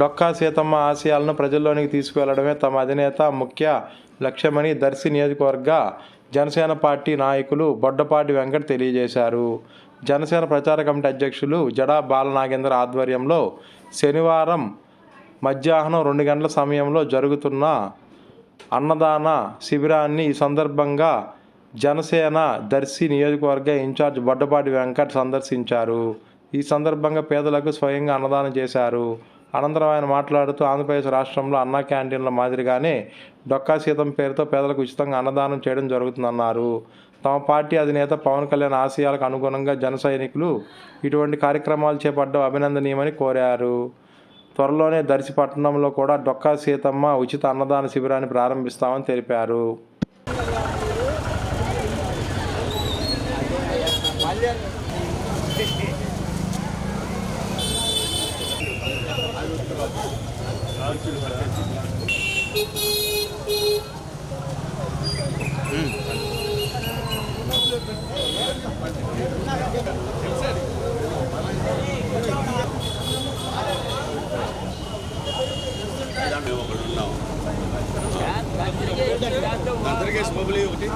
డొక్కా సీతమ్మ ఆశయాలను ప్రజల్లోనికి తీసుకువెళ్ళడమే తమ అధినేత ముఖ్య లక్ష్యమని దర్శి నియోజకవర్గ జనసేన పార్టీ నాయకులు బొడ్డపాటి వెంకట్ తెలియజేశారు. జనసేన ప్రచార కమిటీ అధ్యక్షులు జడా బాలనాగేంద్ర ఆధ్వర్యంలో శనివారం మధ్యాహ్నం రెండు గంటల సమయంలో జరుగుతున్న అన్నదాన శిబిరాన్ని ఈ సందర్భంగా జనసేన దర్శి నియోజకవర్గ ఇన్ఛార్జ్ బొడ్డపాటి వెంకట్ సందర్శించారు. ఈ సందర్భంగా పేదలకు స్వయంగా అన్నదానం చేశారు. అనంతరం ఆయన మాట్లాడుతూ ఆంధ్రప్రదేశ్ రాష్ట్రంలో అన్నా క్యాంటీన్ల మాదిరిగానే డొక్కా సీతం పేరుతో పేదలకు ఉచితంగా అన్నదానం చేయడం జరుగుతుందన్నారు. తమ పార్టీ అధినేత పవన్ కళ్యాణ్ ఆశయాలకు అనుగుణంగా జన సైనికులు ఇటువంటి కార్యక్రమాలు చేపట్టడం అభినందనీయమని కోరారు. త్వరలోనే దర్శి పట్టణంలో కూడా డొక్కా సీతమ్మ ఉచిత అన్నదాన శిబిరాన్ని ప్రారంభిస్తామని తెలిపారు. అందరికీ స్మబుల్ ఒకటి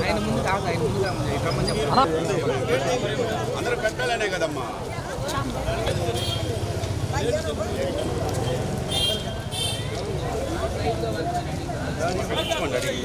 ఆయన ముందు కాదు ఆయన ముందు కాదు ఇట్లా మంది అందరూ పెట్టాలనే కదమ్మా పెట్టించుకోండి అడిగి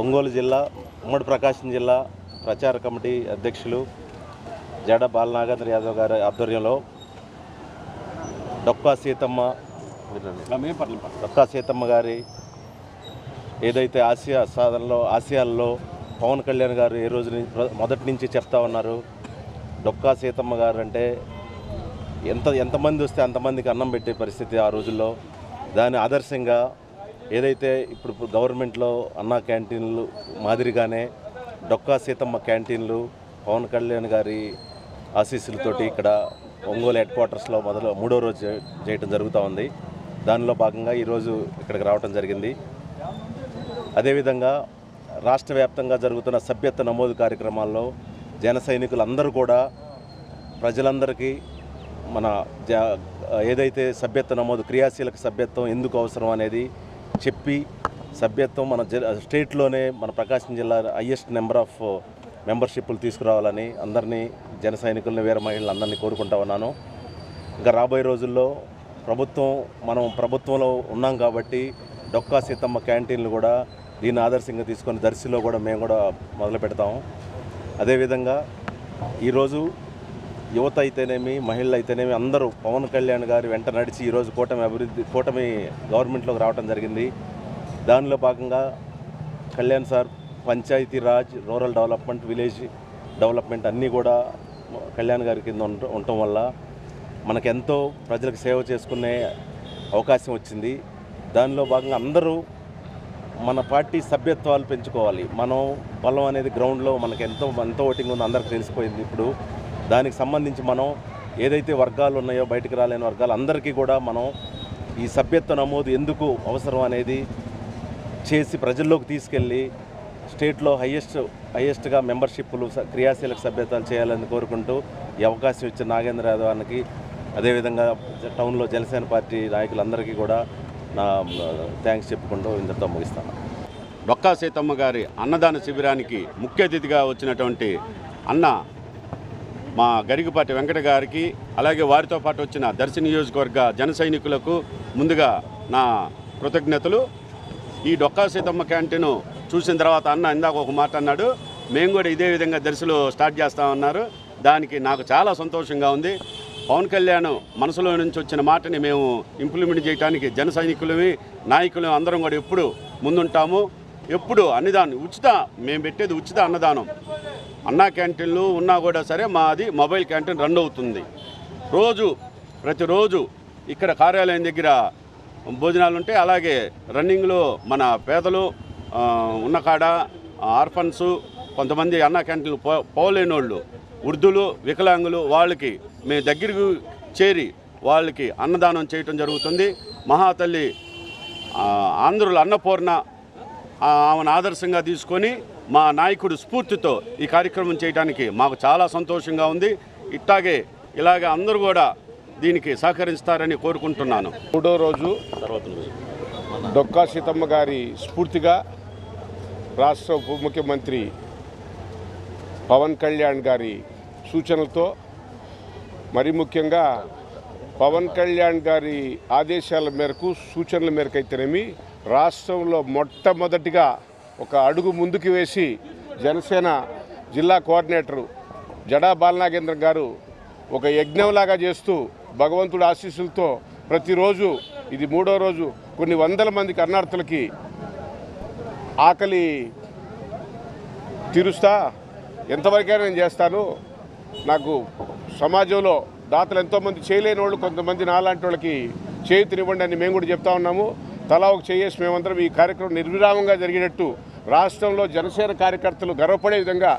ఒంగోలు జిల్లా ఉమ్మడి ప్రకాశం జిల్లా ప్రచార కమిటీ అధ్యక్షులు జడ బాలనాగేంద్ర యాదవ్ గారి ఆధ్వర్యంలో డొక్కా సీతమ్మ డొక్కా సీతమ్మ గారి ఏదైతే ఆసియా సాధనలో ఆసియాల్లో పవన్ కళ్యాణ్ గారు ఏ రోజు నుంచి మొదటి నుంచి చెప్తా ఉన్నారు డొక్కా సీతమ్మ గారు అంటే ఎంత ఎంతమంది వస్తే అంతమందికి అన్నం పెట్టే పరిస్థితి ఆ రోజుల్లో. దాని ఆదర్శంగా ఏదైతే ఇప్పుడు గవర్నమెంట్లో అన్నా క్యాంటీన్లు మాదిరిగానే డొక్కా సీతమ్మ క్యాంటీన్లు పవన్ కళ్యాణ్ గారి ఆశీస్సులతోటి ఇక్కడ ఒంగోలు హెడ్ క్వార్టర్స్లో మొదలు మూడో రోజు చేయటం జరుగుతూ ఉంది. దానిలో భాగంగా ఈరోజు ఇక్కడికి రావటం జరిగింది. అదేవిధంగా రాష్ట్ర వ్యాప్తంగా జరుగుతున్న సభ్యత్వ నమోదు కార్యక్రమాల్లో జన సైనికులందరూ కూడా ప్రజలందరికీ మన జ ఏదైతే సభ్యత్వ నమోదు క్రియాశీలక సభ్యత్వం ఎందుకు అవసరం అనేది చెప్పి సభ్యత్వం మన స్టేట్లోనే మన ప్రకాశం జిల్లా హయ్యెస్ట్ నెంబర్ ఆఫ్ మెంబర్షిప్లు తీసుకురావాలని అందరినీ జన సైనికులను వీర మహిళలందరినీ కోరుకుంటా ఉన్నాను. ఇంకా రాబోయే రోజుల్లో ప్రభుత్వం మనం ప్రభుత్వంలో ఉన్నాం కాబట్టి డొక్కా సీతమ్మ క్యాంటీన్లు కూడా దీన్ని ఆదర్శంగా తీసుకొని దర్శిలో కూడా మేము కూడా మొదలు పెడతాము. అదేవిధంగా ఈరోజు యువత అయితేనేమి మహిళలు అయితేనేమి అందరూ పవన్ కళ్యాణ్ గారి వెంట నడిచి ఈరోజు కూటమి అభివృద్ధి కూటమి గవర్నమెంట్లోకి రావడం జరిగింది. దానిలో భాగంగా Kalyan sir Panchayati Raj rural development village development అన్నీ కూడా కళ్యాణ్ గారి కింద ఉండటం వల్ల మనకెంతో ప్రజలకు సేవ చేసుకునే అవకాశం వచ్చింది. దానిలో భాగంగా అందరూ మన పార్టీ సభ్యత్వాలు పెంచుకోవాలి. మనం బలం అనేది గ్రౌండ్లో మనకు ఎంతో ఎంతో ఓటింగ్ ఉందో అందరికి తెలిసిపోయింది ఇప్పుడు. దానికి సంబంధించి మనం ఏదైతే వర్గాలు ఉన్నాయో బయటకు రాలేని వర్గాలు అందరికీ కూడా మనం ఈ సభ్యత్వ నమోదు ఎందుకు అవసరం అనేది చేసి ప్రజల్లోకి తీసుకెళ్ళి స్టేట్లో హయ్యెస్ట్ హయ్యెస్ట్గా మెంబర్షిప్లు స- క్రియాశీలక సభ్యతలు చేయాలని కోరుకుంటూ ఈ అవకాశం ఇచ్చిన నాగేంద్ర యాదవానికి అదేవిధంగా టౌన్లో జనసేన పార్టీ నాయకులందరికీ కూడా నా థ్యాంక్స్ చెప్పుకుంటూ ఇంతతో ముగిస్తాను. డొక్కా సీతమ్మ గారి అన్నదాన శిబిరానికి ముఖ్య అతిథిగా వచ్చినటువంటి అన్న మా గరిగిపాటి వెంకట గారికి అలాగే వారితో పాటు వచ్చిన దర్శి నియోజకవర్గ జన సైనికులకు ముందుగా నా కృతజ్ఞతలు. ఈ డొక్కా సీతమ్మ క్యాంటీను చూసిన తర్వాత అన్న ఇందాక ఒక మాట అన్నాడు మేము కూడా ఇదే విధంగా దర్శలు స్టార్ట్ చేస్తామన్నారు దానికి నాకు చాలా సంతోషంగా ఉంది. పవన్ కళ్యాణ్ మనసులో నుంచి వచ్చిన మాటని మేము ఇంప్లిమెంట్ చేయడానికి జన సైనికులమే నాయకులు అందరం కూడా ఎప్పుడు ముందుంటాము. ఎప్పుడు అన్నదానం ఉచిత మేము పెట్టేది ఉచిత అన్నదానం. అన్నా క్యాంటీన్లు ఉన్నా కూడా సరే మాది మొబైల్ క్యాంటీన్ రన్ అవుతుంది. రోజు ప్రతిరోజు ఇక్కడ కార్యాలయం దగ్గర భోజనాలు ఉంటాయి. అలాగే రన్నింగ్లో మన పేదలు ఉన్న కాడ ఆర్ఫన్స్ కొంతమంది అన్నా క్యాంటీన్లు పో పోలేనోళ్ళు వృద్ధులు వికలాంగులు వాళ్ళకి మేము దగ్గరకు చేరి వాళ్ళకి అన్నదానం చేయటం జరుగుతుంది. మహాతల్లి ఆ, ఆంధ్రుల అన్నపూర్ణ ఆ, ఆమెను ఆదర్శంగా తీసుకొని మా నాయకుడు స్ఫూర్తితో ఈ కార్యక్రమం చేయడానికి మాకు చాలా సంతోషంగా ఉంది. ఇట్లాగే ఇలాగే అందరూ కూడా దీనికి సహకరిస్తారని కోరుకుంటున్నాను. మూడో రోజు. డొక్కా సీతమ్మ గారి స్ఫూర్తిగా రాష్ట్ర ఉప ముఖ్యమంత్రి పవన్ కళ్యాణ్ గారి సూచనలతో మరి ముఖ్యంగా పవన్ కళ్యాణ్ గారి ఆదేశాల మేరకు సూచనల మేరకు అయితేనేమి రాష్ట్రంలో మొట్టమొదటిగా ఒక అడుగు ముందుకు వేసి జనసేన జిల్లా కోఆర్డినేటరు జడా బాలనాగేంద్ర గారు ఒక యజ్ఞంలాగా చేస్తూ భగవంతుడి ఆశీస్సులతో ప్రతిరోజు ఇది మూడో రోజు కొన్ని వందల మంది అన్నార్థులకి ఆకలి తీరుస్తా? ఎంతవరకైనా నేను చేస్తాను. నాకు సమాజంలో దాతలు ఎంతోమంది చేయలేని వాళ్ళు కొంతమంది నాలాంటి వాళ్ళకి చేయుతినివ్వండి అని మేము కూడా చెప్తా ఉన్నాము. తలా ఒక చేసి మేమందరం ఈ కార్యక్రమం నిర్విరామంగా జరిగేటట్టు రాష్ట్రంలో జనసేన కార్యకర్తలు గర్వపడే విధంగా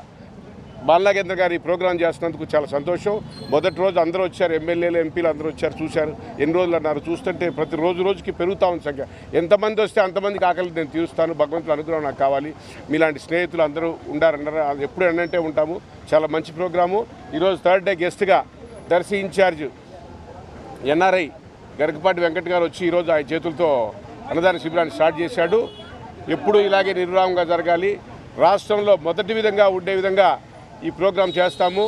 బాలనాగేంద్ర గారు ఈ ప్రోగ్రాం చేస్తున్నందుకు చాలా సంతోషం. మొదటి రోజు అందరూ వచ్చారు ఎమ్మెల్యేలు ఎంపీలు అందరూ వచ్చారు చూశారు. ఎన్ని రోజులు అన్నారు? చూస్తుంటే ప్రతి రోజు రోజుకి పెరుగుతా ఉంది సంఖ్య. ఎంతమంది వస్తే అంతమందికి ఆకలి నేను తీరుస్తాను. భగవంతుడు అనుగ్రహం నాకు కావాలి. మీలాంటి స్నేహితులు అందరూ ఉండారన్నారు? అది ఎప్పుడు అన్నంటే ఉంటాము. చాలా మంచి ప్రోగ్రాము. ఈరోజు థర్డ్ డే గెస్ట్గా Darsi in charge NRI Garikapati Venkat గారు వచ్చి ఈరోజు ఆయన చేతులతో అన్నదాన శిబిరాన్ని స్టార్ట్ చేశాడు. ఎప్పుడూ ఇలాగే నిర్విరామంగా జరగాలి. రాష్ట్రంలో మొదటి విధంగా ఉండే విధంగా ఈ ప్రోగ్రాం చేస్తాము.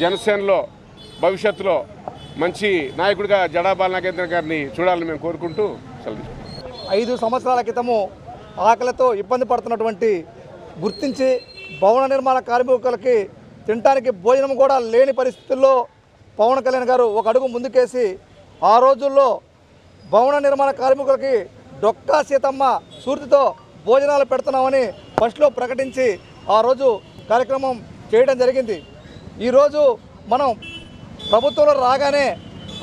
జనసేనలో భవిష్యత్తులో మంచి నాయకుడిగా జడాబాల నాగేంద్ర గారిని చూడాలని మేము కోరుకుంటూ సెలవు ఐదు సంవత్సరాల క్రితము ఆకలితో ఇబ్బంది పడుతున్నటువంటి గుర్తించి భవన నిర్మాణ కార్మికులకి తినడానికి భోజనం కూడా లేని పరిస్థితుల్లో పవన్ కళ్యాణ్ గారు ఒక అడుగు ముందుకేసి ఆ రోజుల్లో భవన నిర్మాణ కార్మికులకి డొక్కా సీతమ్మ సూర్తితో భోజనాలు పెడుతున్నామని ఫస్ట్లో ప్రకటించి ఆ రోజు కార్యక్రమం చేయడం జరిగింది. ఈరోజు మనం ప్రభుత్వంలో రాగానే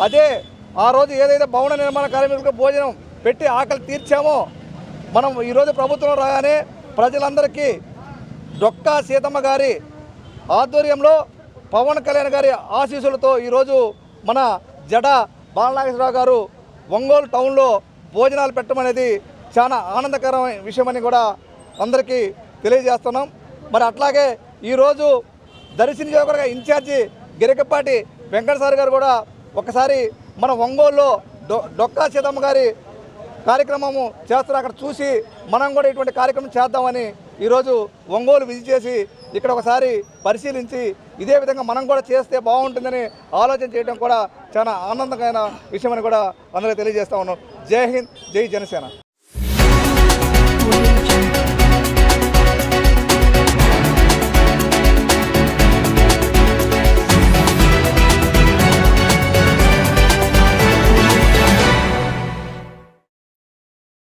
అదే ఆ రోజు ఏదైతే భవన నిర్మాణ కార్మికులకు భోజనం పెట్టి ఆకలి తీర్చామో మనం ఈరోజు ప్రభుత్వంలో రాగానే ప్రజలందరికీ డొక్కా సీతమ్మ గారి ఆధ్వర్యంలో పవన్ కళ్యాణ్ గారి ఆశీస్సులతో ఈరోజు మన జడ బాలనాగేశ్వరరావు గారు ఒంగోలు టౌన్లో భోజనాలు పెట్టమనేది చాలా ఆనందకరమైన విషయమని కూడా అందరికీ తెలియజేస్తున్నాం. మరి అట్లాగే ఈరోజు దర్శి నియోజకవర్గ ఇన్ఛార్జి గిరికపాటి వెంకట సార్ గారు కూడా ఒకసారి మన ఒంగోలులో డొ డొక్కా సీతమ్మ గారి కార్యక్రమము చేస్తారు అక్కడ చూసి మనం కూడా ఇటువంటి కార్యక్రమం చేద్దామని ఈరోజు ఒంగోలు విజిట్ చేసి ఇక్కడ ఒకసారి పరిశీలించి ఇదే విధంగా మనం కూడా చేస్తే బాగుంటుందని ఆలోచన చేయడం కూడా చాలా ఆనందకరమైన విషయమని కూడా అందరికీ తెలియజేస్తా ఉన్నాం. జై హింద్ జై జనసేన.